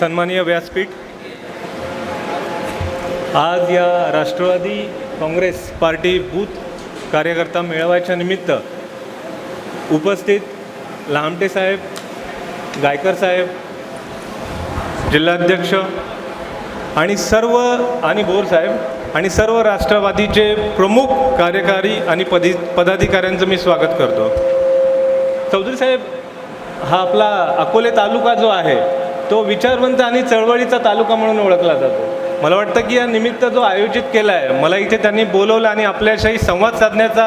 सन्माननीय व्यासपीठ. आज या राष्ट्रवादी काँग्रेस पार्टी बूथ कार्यकर्ता मेळाव्याच्या निमित्त उपस्थित लामटे साहेब गायकर साहेब जिल्हाध्यक्ष आणि सर्व आणि बोर साहेब आणि सर्व राष्ट्रवादीचे प्रमुख कार्यकारी आणि पदी पदाधिकाऱ्यांचं मी स्वागत करतो. चौधरी साहेब हा आपला अकोले तालुका जो आहे तो विचारवंत आणि चळवळीचा तालुका म्हणून ओळखला जातो. मला वाटतं की या निमित्त जो आयोजित केला आहे मला इथे त्यांनी बोलवलं आणि आपल्याशाही संवाद साधण्याचा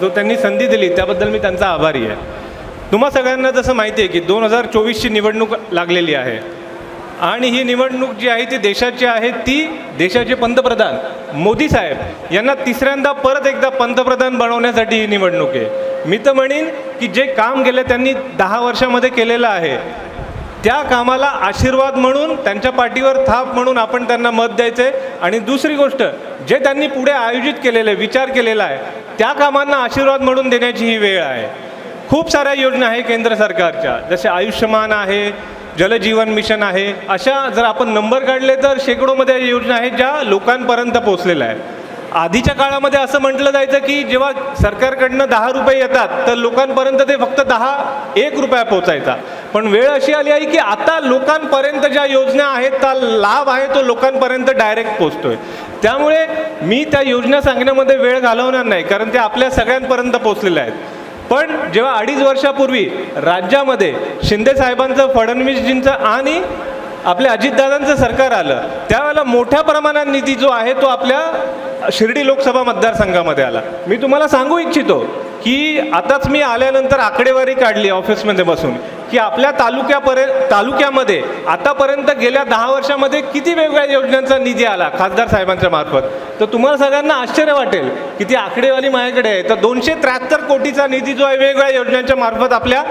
जो त्यांनी संधी दिली त्याबद्दल मी त्यांचा आभारी आहे. तुम्हा सगळ्यांना जसं माहिती आहे की दोन हजार चोवीसची निवडणूक लागलेली आहे. आणि ही निवडणूक जी आहे ती देशाची आहे ती देशाचे पंतप्रधान मोदी साहेब यांना तिसऱ्यांदा परत एकदा पंतप्रधान बनवण्यासाठी ही निवडणूक आहे. मी तर म्हणेन की जे काम गेलं त्यांनी दहा वर्षामध्ये केलेलं आहे त्या कामाला आशीर्वाद म्हणून त्यांच्या पाठीवर थाप म्हणून आपण त्यांना मत द्यायचं. आहे आणि दुसरी गोष्ट जे त्यांनी पुढे आयोजित केलेलं आहे विचार केलेला आहे त्या कामांना आशीर्वाद म्हणून देण्याची ही वेळ आहे. खूप साऱ्या योजना आहे केंद्र सरकारच्या. जसे आयुष्यमान आहे जलजीवन मिशन आहे अशा जर आपण नंबर काढले तर शेकडोमध्ये योजना आहेत ज्या लोकांपर्यंत पोहोचलेल्या आहेत. आधीच्या काळामध्ये असं म्हटलं जायचं की जेव्हा सरकारकडनं दहा रुपये येतात तर लोकांपर्यंत ते फक्त दहा एक रुपया पोचायचा पण वेळ अशी आली आहे की आता लोकांपर्यंत ज्या योजना आहेत त्या लाभ आहे तो लोकांपर्यंत डायरेक्ट पोचतोय त्यामुळे मी त्या योजना सांगण्यामध्ये वेळ घालवणार नाही कारण ते आपल्या सगळ्यांपर्यंत पोचलेल्या आहेत. पण जेव्हा अडीच वर्षापूर्वी राज्यामध्ये शिंदे साहेबांचं फडणवीसजींचं आणि आपल्या अजितदादांचं सरकार आलं त्यावेळेला मोठ्या प्रमाणात निधी जो आहे तो आपल्या शिर्डी लोकसभा मतदारसंघामध्ये आला. मी तुम्हाला सांगू इच्छितो की आताच मी आल्यानंतर आकडेवारी काढली ऑफिसमध्ये बसून. की आपल्या तालुक्यापर्यंत तालुक्यामध्ये आतापर्यंत गेल्या दहा वर्षामध्ये किती वेगवेगळ्या योजनांचा निधी आला खासदार साहेबांच्या मार्फत? तर तुम्हाला सगळ्यांना आश्चर्य वाटेल की ती आकडेवाली माझ्याकडे आहे. तर दोनशे त्र्याहत्तर कोटीचा निधी जो आहे वेगवेगळ्या योजनांच्या मार्फत आपल्या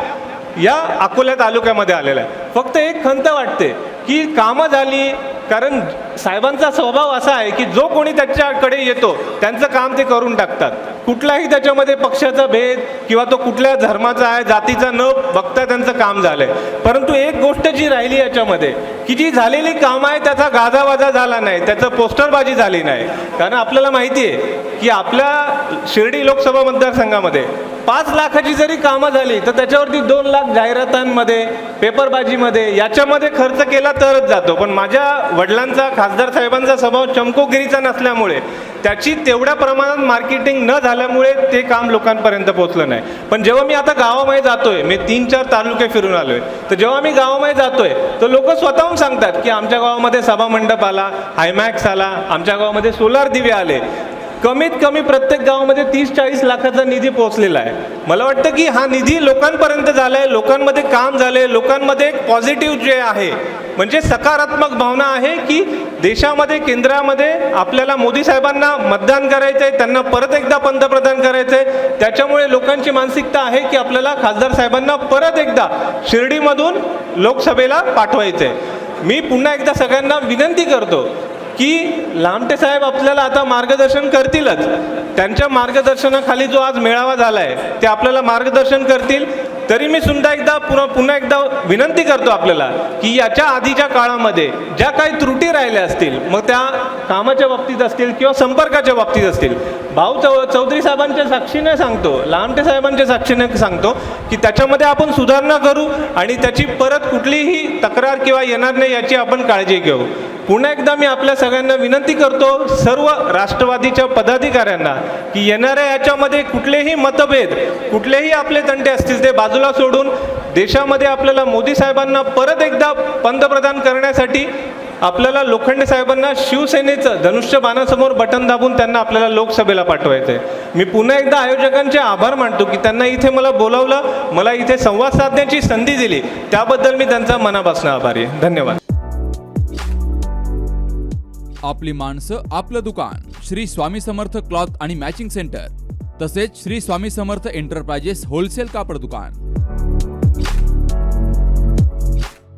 या अकोल्या तालुक्यामध्ये आलेला आहे. फक्त एक खंत वाटते की कामं झाली कारण साहेबांचा स्वभाव असा आहे की जो कोणी त्याच्याकडे येतो त्यांचं काम ते करून टाकतात. कुठलाही त्याच्यामध्ये पक्षाचा भेद किंवा तो कुठल्या धर्माचा आहे जातीचा न बघता त्यांचं काम झालंय. परंतु एक गोष्ट जी राहिली याच्यामध्ये की जी झालेली कामं आहे त्याचा गाजावाजा झाला नाही त्याचं पोस्टरबाजी झाली नाही. कारण आपल्याला माहिती आहे की आपल्या शिर्डी लोकसभा मतदारसंघामध्ये पाच लाखाची जरी कामं झाली तर त्याच्यावरती दोन लाख जाहिरातांमध्ये पेपरबाजीमध्ये याच्यामध्ये खर्च केला तरच जातो. पण माझ्या वडिलांचा खासदार साहेबांचा स्वभाव चमकोगिरीचा नसल्यामुळे त्याची तेवढ्या प्रमाणात मार्केटिंग न झाल्यामुळे ते काम लोकांपर्यंत पोहोचलं नाही. पण जेव्हा मी आता गावामध्ये जातोय मी तीन चार तालुके फिरून आलोय तर जेव्हा मी गावामध्ये जातोय तर लोक स्वतःहून सांगतात की आमच्या गावामध्ये सभा मंडप आला हायमॅक्स आला आमच्या गावामध्ये सोलार दिवे आले. कमीत कमी प्रत्येक गावामध्ये तीस चाळीस लाखाचा निधी पोहोचलेला आहे. मला वाटतं की हा निधी लोकांपर्यंत झाला आहे लोकांमध्ये काम झालं आहे लोकांमध्ये एक पॉझिटिव्ह जे आहे म्हणजे सकारात्मक भावना आहे की देशामध्ये केंद्रामध्ये आपल्याला मोदी साहेबांना मतदान करायचं आहे त्यांना परत एकदा पंतप्रधान करायचं आहे त्याच्यामुळे लोकांची मानसिकता आहे की आपल्याला खासदार साहेबांना परत एकदा शिर्डीमधून लोकसभेला पाठवायचं आहे मी पुन्हा एकदा सगळ्यांना विनंती करतो की लामटे साहेब आपल्याला आता मार्गदर्शन करतीलच. त्यांच्या मार्गदर्शनाखाली जो आज मेळावा झाला आहे ते आपल्याला मार्गदर्शन करतील. तरी मी सुद्धा एकदा पुन्हा पुन्हा एकदा विनंती करतो आपल्याला की याच्या आधीच्या काळामध्ये ज्या काही त्रुटी राहिल्या असतील मग त्या कामाच्या बाबतीत असतील किंवा संपर्काच्या बाबतीत असतील भाऊ चौ चौधरी साहेबांच्या साक्षीने सांगतो लामटे साहेबांच्या साक्षीने सांगतो की त्याच्यामध्ये आपण सुधारणा करू आणि त्याची परत कुठलीही तक्रार किंवा येणार नाही याची आपण काळजी घेऊ. पुन्हा एकदा मी आपल्या सगळ्यांना विनंती करतो सर्व राष्ट्रवादीच्या पदाधिकाऱ्यांना की येणाऱ्या याच्यामध्ये कुठलेही मतभेद कुठलेही आपले तंटे असतील ते बाजूला सोडून देशामध्ये आपल्याला मोदी साहेबांना परत एकदा पंतप्रधान करण्यासाठी आपल्याला लोखंडे साहेबांना शिवसेनेचं धनुष्य बाणासमोर बटन दाबून त्यांना आपल्याला लोकसभेला पाठवायचं आहे मी पुन्हा एकदा आयोजकांचे आभार मानतो की त्यांना इथे मला बोलावलं मला इथे संवाद साधण्याची संधी दिली. त्याबद्दल मी त्यांचा मनापासून आभारी आहे. धन्यवाद. आपली माणसं आपलं दुकान श्री स्वामी समर्थ क्लॉथ आणि मॅचिंग सेंटर तसेच श्री स्वामी समर्थ एंटरप्राइजेस होलसेल कापड दुकान.